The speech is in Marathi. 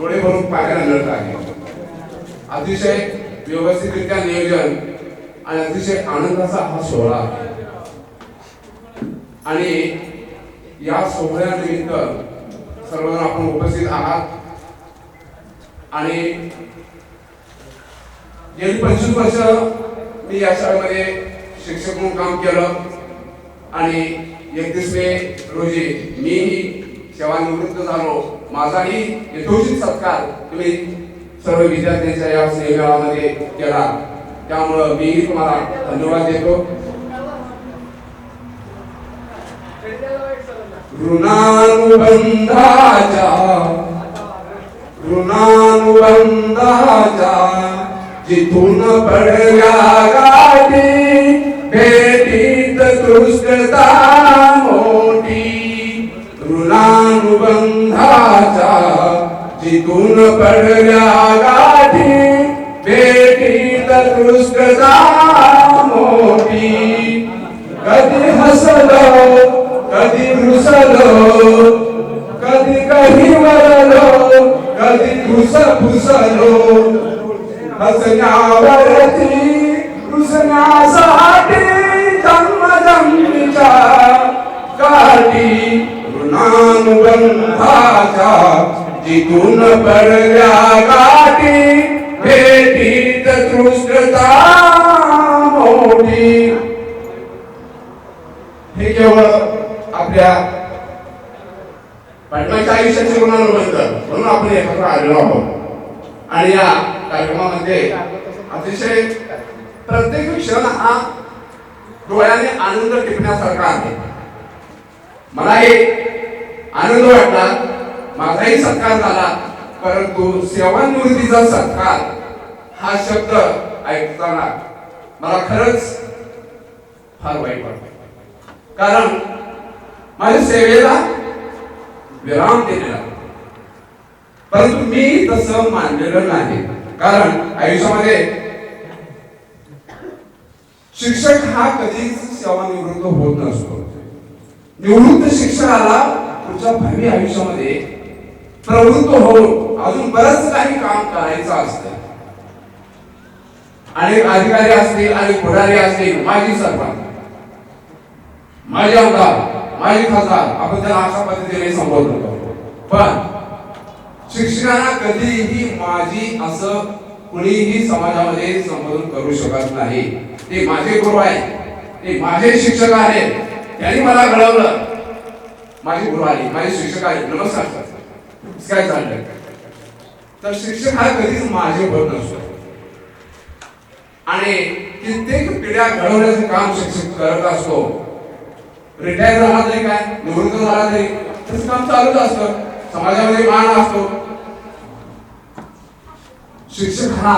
डोळे भरून पाहायला मिळत आहे. अतिशय व्यवस्थितरित्या नियोजन आणि अतिशय आनंदाचा हा सोहळा. आहे. आणि या सोहळ्यानिमित्त सर्वजण आपण उपस्थित आहात. आणि गेली पंचवीस वर्ष मी या शाळेमध्ये शिक्षक म्हणून काम केलं. आणि एकतीस मे रोजी मीही सेवानिवृत्त झालो. माझाही यथोचित सत्कार तुम्ही सर्व विद्यार्थ्यांच्या या स्नेहमेळामध्ये केला. त्यामुळं मीही तुम्हाला धन्यवाद देतो. ऋणानुबंधाच्या ऋणानुबंधाच्या जिथून पडल्या गाठी भेटीत कृष्णता पडल्या गाठी भेटीत कृष्णता मोठी कधी हसलो कधी रुसलो कधी कधी वरलो कधी घुस फुसलो. हसण्यावरती रुसण्यासाठी जन्म जन्मीच्या काठी ऋणानुबंधाच्या जिथून पडल्या गाठी भेटीत कृष्णता मोठी. हे केवळ आपल्या पाटलाच्या आयुष्याचे ऋणानुबंध म्हणून आपण एकत्र आलेलो आहोत. आणि या कार्यक्रमामध्ये अतिशय प्रत्येक क्षण हा डोळ्याने आनंद टिपण्यासारखा आहे. मला हे आनंद वाटला. माझाही सत्कार झाला. परंतु सेवानिवृत्तीचा सत्कार हा शब्द ऐकताना मला खरंच फार वाईट वाटत कारण माझ्या सेवेला विराम दिलेला. परंतु मी तसं मानलेलं नाही. कारण आयुष्यामध्ये शिक्षक हा कधीच सेवानिवृत्त होत नसतो. निवृत्त शिक्षकाला पुढच्या भावी आयुष्यामध्ये प्रवृत्त होऊन अजून बरंच काही काम करायचं असतं. अनेक अधिकारी असतील आणि पुढारी असतील माजी सरपंच माझे आमदार माझे खासदार आपण त्याला अशा पद्धतीने संबोधन करतो. पण शिक्षकांना कधीही माझी असं कुणीही समाजामध्ये संबोधन करू शकत नाही. ते माझे गुरु आहे ते माझे शिक्षक आहेत. त्यांनी मला घडवलं. माझी गुरु आली. माझे शिक्षक आहे नमस्कार. सर काय चाललंय तर शिक्षक हा कधीच माझे भर नसतो. आणि कित्येक पिढ्या घडवण्याचं काम शिक्षक करत असतो. रिटायर झाला तरी काय? निवृत्त झाला तरी? तसं काम चालूच असतं. समाजामध्ये मान असतो. शिक्षक हा